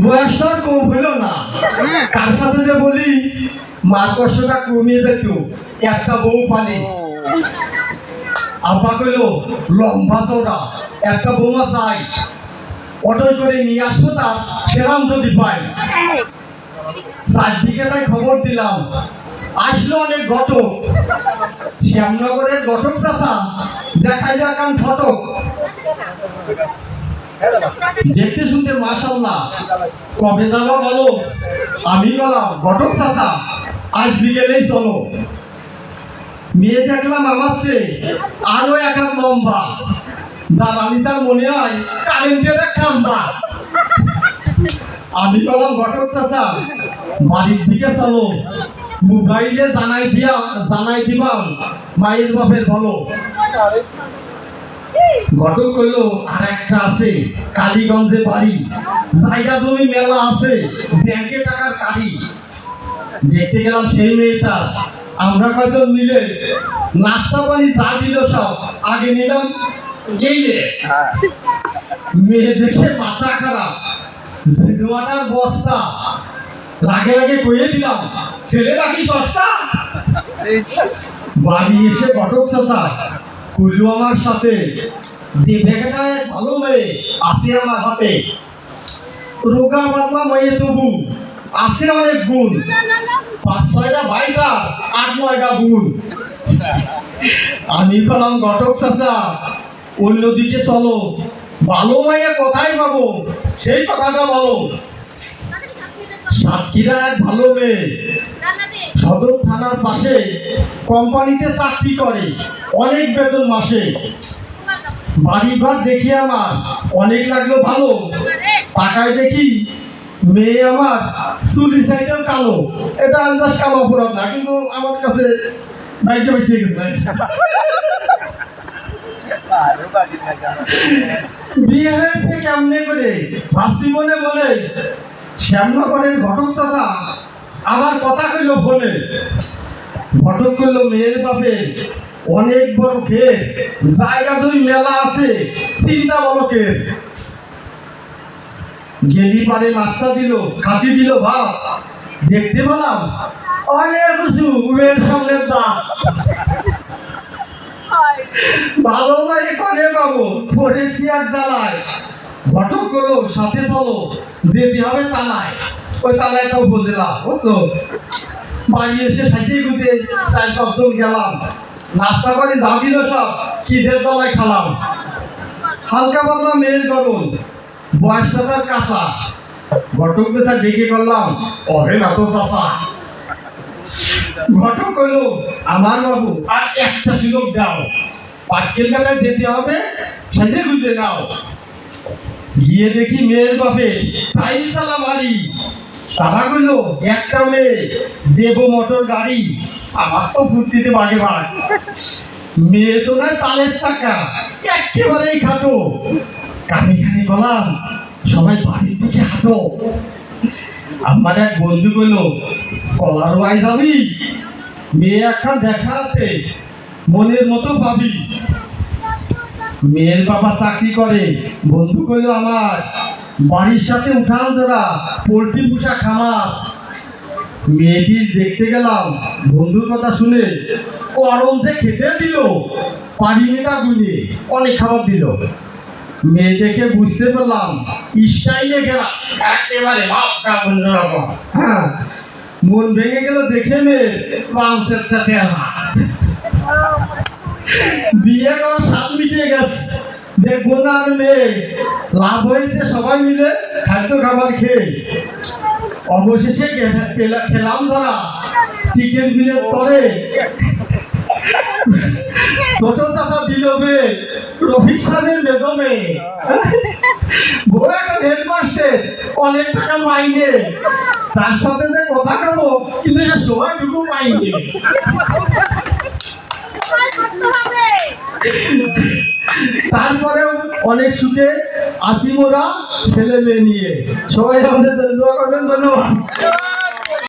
বয়স তো কম হলো না। কার সাথে যে বলি মার কষ্টটা কমিয়ে যেত একটা বউ পালি। আব্বা কইলো লম্বা চৌড়া একটা বৌমা চাই। অটোয় করে নিয়ে আসব তার সেরাম যদি পাই। চারদিকে তাই খবর দিলাম। আসলো অনেক ঘটক। শ্যামনগরের ঘটক চাচা দেখাই দেখান ফটক দেখতে শুনতে মাশাল্লাহ কবে যাব বলো? আমি বললাম ঘটক চাচা, আজ বিকেলেই চলো। মেয়ে দেখলাম আমার চেয়ে আরও এক লম্বা। দাঁড়ানি তার মনে হয় কারেন্টের এক খাম্বা। আমি বললাম ঘটক চাচা, বাড়ির দিকে চলো। মোবাইলে জানাই দিয়া জানাই দিবাম, মায়ের বাপের বলো। ঘটক কইলো, আর একটা আছে, কালীগঞ্জে বাড়ি। জায়গা জমি মেলা আছে, ব্যাংকে টাকার কারি দেখতে গেলাম সেই মেয়েটা। আমরা কয়জন মিলে নাস্তা পানি যা দিল সব আগে নিলাম। গেইলে মেয়ে দেখে মাথা খারাপ। ধোয়াটার বস্তা। রাগে রাগে কইয়ে দিলাম, ছেলে নাকি সস্তা? বাড়ি এসে ঘটক চাচা কুলু আমার সাথে, যে এক ভালো মেয়ে আছে আমার হাতে, রোগা পাতলা মেয়ে তবু আছে অনেক গুণ। পাঁচ, ছয়টা বাইটা, আট, নয়টা গুণ। আমি বললাম, ঘটক চাচা, অন্যদিকে চলো। ভালো মাইয়া কোথায় পাবো, সেই কথাটা বলো। সাতক্ষীরা এক ভালো মেয়ে সদর থানার পাশে কোম্পানিতে চাকরি করে, অনেক বেতন মাসে। বাড়ি ঘর দেখি আমার অনেক লাগল ভালো। টাকায় দেখি মেয়ে আমার চুলি সাইডেও কালো। এটা আন্দাজ কালো অপরাধ না, কিন্তু আমার কাছে বিয়ে হয়েছে কেমনে করে? ভাবছি মনে মনে। শ্যামনগরের ঘটক চাচা আবার কথা কইল ফোনে। ঘটক কইল, মেয়ের বাপে অনেক বড় ক্ষেত, জায়গা জমি মেলা আছে, চিন্তা বড় ক্ষেত গেলি পারে নাস্তা দিল, খাতি দিল ভাত, দেখতে পেলাম অনেক কিছু উমের সামনের দাম ভালো লাগে কনে পাবো পড়েছি আর জ্বালায়। ঘটক করল সাথে চলো, যেতে হবে তালায়। ওই তালায়টাও বুঝলাম, বুঝছ? বাড়ি এসে সাইতে গুজে চার পাঁচজন গেলাম। নাস্তা করে যা দিল সব, খিদের তলায় খালাম। হালকা পাতলা মেয়ের গরম বয়সটা তার কাঁচা। ঘটক বেচা ডেকে করলাম অহে না তো চাষা ঘটক কইল, আমার বাবু, আর একটা সুযোগ দাও। পাটকেল কাটায় যেতে হবে সেজে বুঝে নাও। গিয়ে দেখি মেয়ের বাপে টাইম চালা বাড়ি। তারা কইল একটা মেয়ে দেব মোটর গাড়ি। আমার তো ফুর্তিতে বাগে ভাগ মেয়ে তো নয়, তালের চাকা একেবারেই খাটো। কানে কানে বললাম সবাই বাড়ির দিকে হাঁটো। আমার এক বন্ধু কইল কলার ওয়াই যাবি? মেয়ে একটা দেখা আছে, মনের মতো পাবি। মেয়ের বাবা চাকরি করে। বন্ধু কইল আমার, বাড়ির সাথে উঠান জোড়া, পোলট্রি পোষা খামার। মেয়েটির দেখতে গেলাম, বন্ধুর কথা শুনে গরম যে খেতে দিল, পারিনি না গুলিয়ে অনেক খাবার দিল। মেয়ে দেখে বুঝতে পারলাম ঘেরা একেবারে হ্যাঁ মন ভেঙে গেল দেখে মেয়ে সাথে বিয়ে করা সাত মিটিয়ে গেছে। না আর মেয়ে। লাভ হয়েছে সবাই মিলে খাদ্য খাবার খেয়ে। অবশেষে খেলাম ধরা। চিকেন বিলের ছোট চাচা দিল বে। রফিক সাহেবের বেদমে। বউ এখন হেডমাস্টার অনেক টাকা মাইনে তার সাথে যে কথা কবো কিন্তু সে সময়টুকু মাইনে তারপরেও অনেক সুখে আসি মোরা ছেলে মেয়ে নিয়ে। সবাই আমাদের দোয়া করবেন ধন্যবাদ।